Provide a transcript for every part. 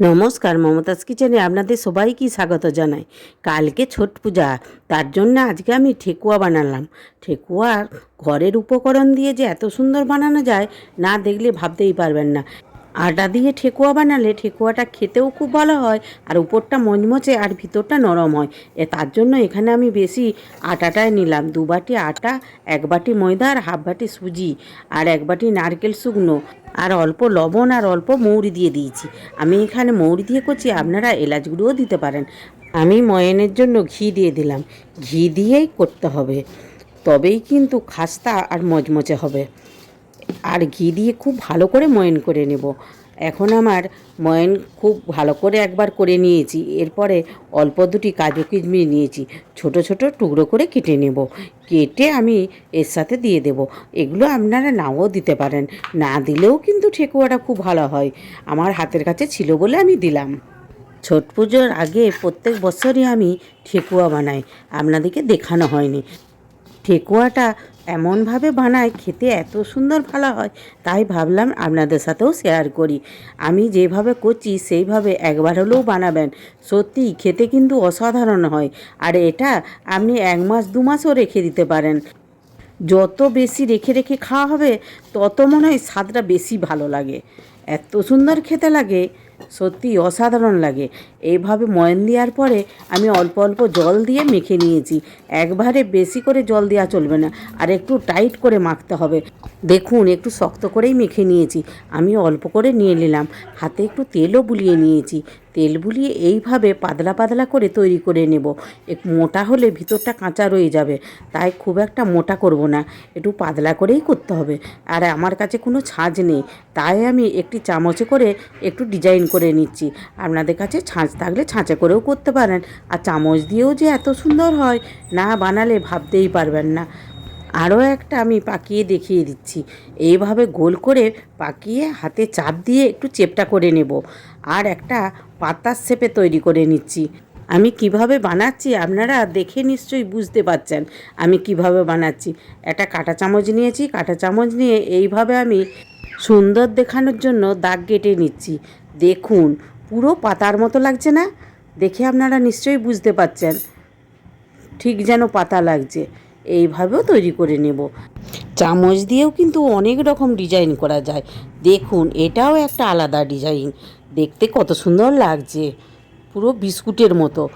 নমস্কার, মমতাজ কিচেনে আপনাদের সবাইকে স্বাগত জানাই। কালকে ছট পূজা, তার জন্য আজকে আমি ঠেকুয়া বানালাম। ঠেকুয়া ঘরের উপকরণ দিয়ে যে এত সুন্দর বানানো যায়, না দেখলে ভাবতেই পারবেন না। আটা দিয়ে ঠেকুয়া বানালে ঠেকুয়াটা খেতেও খুব ভালো হয়, আর উপরটা মচমচে আর ভিতরটা নরম হয়। এ তার জন্য এখানে আমি বেশি আটাটাই নিলাম। দু বাটি আটা, এক বাটি ময়দা আর হাফ বাটি সুজি, আর এক বাটি নারকেল শুকনো। আর অল্প লবণ আর অল্প মৌরি দিয়ে দিয়েছি। আমি এখানে মৌরি দিয়ে করছি আপনারা এলাচ গুঁড়োও দিতে পারেন। আমি ময়নের জন্য ঘি দিয়ে দিলাম। ঘি দিয়েই করতে হবে। তবেই কিন্তু খাস্তা আর মজমচে হবে। আর ঘি দিয়ে খুব ভালো করে ময়ন করে নেব। এখন আমার ময়ন খুব ভালো করে একবার করে নিয়েছি। এরপরে অল্প দুটি কাজু কিশমিশ নিয়েছি। ছোট ছোট টুকরো করে কেটে নেব। কেটে আমি এর সাথে দিয়ে দেব। এগুলো আপনারা নাও দিতে পারেন। না দিলেও কিন্তু ঠেকুয়াটা খুব ভালো হয়। আমার হাতের কাছে ছিল বলে আমি দিলাম। ছট পুজোর আগে প্রত্যেক বছরই আমি ঠেকুয়া বানাই। আপনাদেরকে দেখানো হয়নি। ঠেকুয়াটা এমনভাবে বানায়, খেতে এত সুন্দর ভালো হয়, তাই ভাবলাম আপনাদের সাথেও শেয়ার করি। আমি যেভাবে করছি, সেইভাবে একবার হলেও বানাবেন। সত্যি খেতে কিন্তু অসাধারণ হয়, আর এটা আপনি এক মাস, দু মাসও রেখে দিতে পারেন। যত বেশি রেখে রেখে খাওয়া হবে, তত মনে হয় স্বাদটা বেশি ভালো লাগে। এত সুন্দর খেতে লাগে সত্যি অসাধারণ লাগে। এইভাবে ময়ন দেওয়ার পরে আমি অল্প অল্প জল দিয়ে মেখে নিয়েছি। একবারে বেশি করে জল দেওয়া চলবে না, আর একটু টাইট করে মাখতে হবে। দেখুন, একটু শক্ত করেই মেখে নিয়েছি। আমি অল্প করে নিয়ে নিলাম। হাতে একটু তেলও বুলিয়ে নিয়েছি। তেল বুলিয়ে এইভাবে পাতলা পাতলা করে তৈরি করে নেব। একটু মোটা হলে ভিতরটা কাঁচা রয়ে যাবে। তাই খুব একটা মোটা করব না। একটু পাতলা করেই করতে হবে। আর আমার কাছে কোনো ছাঁচ নেই। তাই আমি একটি চামচে করে একটু ডিজাইন করে নিচ্ছি। আপনাদের কাছে ছাঁচ থাকলে ছাঁচে করেও করতে পারেন। আর চামচ দিয়েও যে এত সুন্দর হয়, না বানালে ভাবতেই পারবেন না। আরও একটা আমি পাকিয়ে দেখিয়ে দিচ্ছি। এইভাবে গোল করে পাকিয়ে হাতে চাপ দিয়ে একটু চেপটা করে নেব। আর একটা পাতার শেপে তৈরি করে নিচ্ছি। আমি কীভাবে বানাচ্ছি আপনারা দেখে নিশ্চয়ই বুঝতে পারছেন আমি কীভাবে বানাচ্ছি। একটা কাঁটা চামচ নিয়েছি, কাঁটা চামচ নিয়ে এইভাবে আমি সুন্দর দেখানোর জন্য দাগ কেটে নিচ্ছি। দেখুন, পুরো পাতার মতো লাগছে না? দেখে আপনারা নিশ্চয়ই বুঝতে পারছেন। ঠিক যেন পাতা লাগছে। এইভাবেও তৈরি করে নেব। চামচ দিয়েও কিন্তু অনেক রকম ডিজাইন করা যায়। দেখুন, এটাও একটা আলাদা ডিজাইন। দেখতে কত সুন্দর লাগছে। পুরো বিস্কুটের মতো।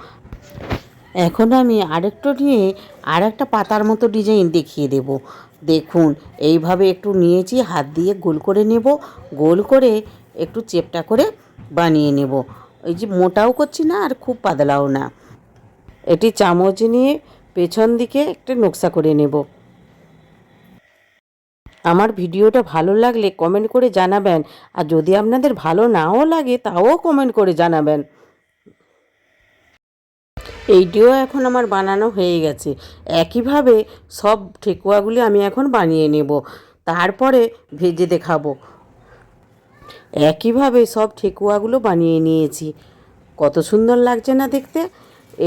এখন আমি আরেকটা নিয়ে আর একটা পাতার মতো ডিজাইন দেখিয়ে দেব। দেখুন, এইভাবে একটু নিয়েছি, হাত দিয়ে গোল করে নেব। গোল করে একটু চেপটা করে বানিয়ে নেব। এই যে মোটাও করছি না আর খুব পাতলাও না। এটি চামচ নিয়ে পেছন দিকে একটা নকশা করে নেব। আমার ভিডিওটা ভালো লাগলে কমেন্ট করে জানাবেন, আর যদি আপনাদের ভালো নাও লাগে তাও কমেন্ট করে জানাবেন। এইটিও এখন আমার বানানো হয়ে গেছে। একইভাবে সব ঠেকুয়াগুলি আমি এখন বানিয়ে নেব। তারপরে ভেজে দেখাবো। একইভাবে সব ঠেকুয়াগুলো বানিয়ে নিয়েছি। কত সুন্দর লাগছে না দেখতে?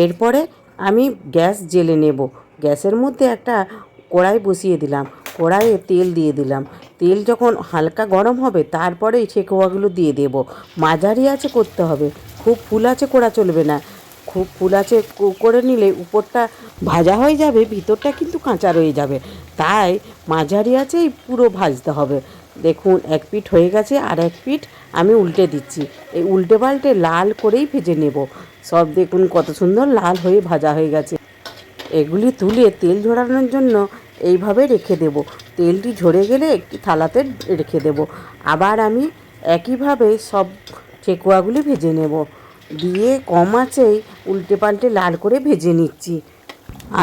এরপরে আমি গ্যাস জেলে নেব। গ্যাসের মধ্যে একটা কড়াই বসিয়ে দিলাম। কড়াইয়ে তেল দিয়ে দিলাম। তেল যখন হালকা গরম হবে তারপরে ঠেকুয়াগুলো দিয়ে দেব। মাঝারি আছে করতে হবে। খুব ফুল আছে করা চলবে না। খুব ফুল আছে করে নিলে উপরটা ভাজা হয়ে যাবে, ভিতরটা কিন্তু কাঁচা রয়ে যাবে। তাই মাঝারি আছেই পুরো ভাজতে হবে। দেখুন, এক পিঠ হয়ে গেছে আর এক পিঠ আমি উল্টে দিচ্ছি। এই উল্টে পাল্টে লাল করেই ভেজে নেব। সব দেখুন কত সুন্দর লাল হয়ে ভাজা হয়ে গেছে। এগুলি তুলে তেল ঝরানোর জন্য এইভাবে রেখে দেব। তেলটি ঝরে গেলে একটি থালাতে রেখে দেব। আবার আমি একইভাবে সব ঠেকুয়াগুলি ভেজে নেব। দিয়ে কম আঁচেই উল্টে পাল্টে লাল করে ভেজে নিচ্ছি।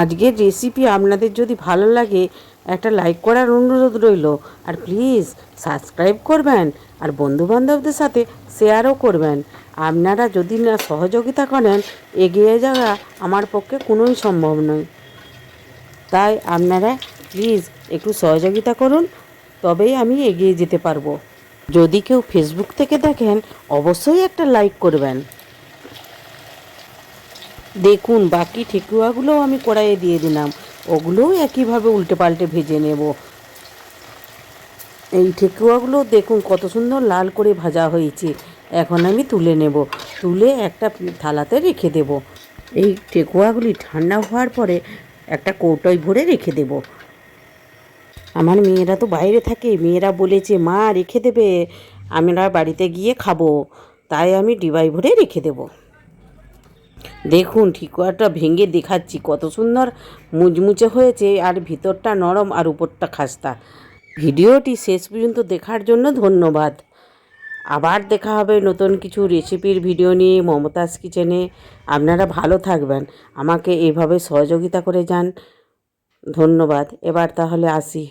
আজকের রেসিপি আপনাদের যদি ভালো লাগে একটা লাইক করার অনুরোধ রইল। আর প্লিজ সাবস্ক্রাইব করবেন আর বন্ধুবান্ধবদের সাথে শেয়ারও করবেন। আপনারা যদি না সহযোগিতা করেন, এগিয়ে যাওয়া আমার পক্ষে কোনোই সম্ভব নয়। তাই আপনারা প্লিজ একটু সহযোগিতা করুন, তবেই আমি এগিয়ে যেতে পারব। যদি কেউ ফেসবুক থেকে দেখেন, অবশ্যই একটা লাইক করবেন। দেখুন, বাকি ঠেকুয়াগুলোও আমি কড়াইয়ে দিয়ে দিলাম। ওগুলোও একইভাবে উল্টে পাল্টে ভেজে নেব। এই ঠেকুয়াগুলো দেখুন কত সুন্দর লাল করে ভাজা হয়েছে। এখন আমি তুলে নেব। তুলে একটা থালাতে রেখে দেব। এই ঠেকুয়াগুলি ঠান্ডা হওয়ার পরে একটা কৌটোয় ভরে রেখে দেব। আমার মেয়েরা তো বাইরে থাকে। মেয়েরা বলেছে, মা, রেখে দেবে। আমরা বাড়িতে গিয়ে খাব। তাই আমি ডিবাই ভরে রেখে দেবো। দেখুন ঠিকুয়াটা ভেঙে দেখাচ্ছি। কত সুন্দর মুচমুচে হয়েছে, আর ভিতরটা নরম আর উপরটা খাস্তা। ভিডিওটি শেষ পর্যন্ত দেখার জন্য ধন্যবাদ। আবার দেখা হবে নতুন কিছু রেসিপির ভিডিও নিয়ে মমতাজ কিচেনে। আপনারা ভালো থাকবেন। আমাকে এভাবে সহযোগিতা করে যান। ধন্যবাদ। এবার তাহলে আসি।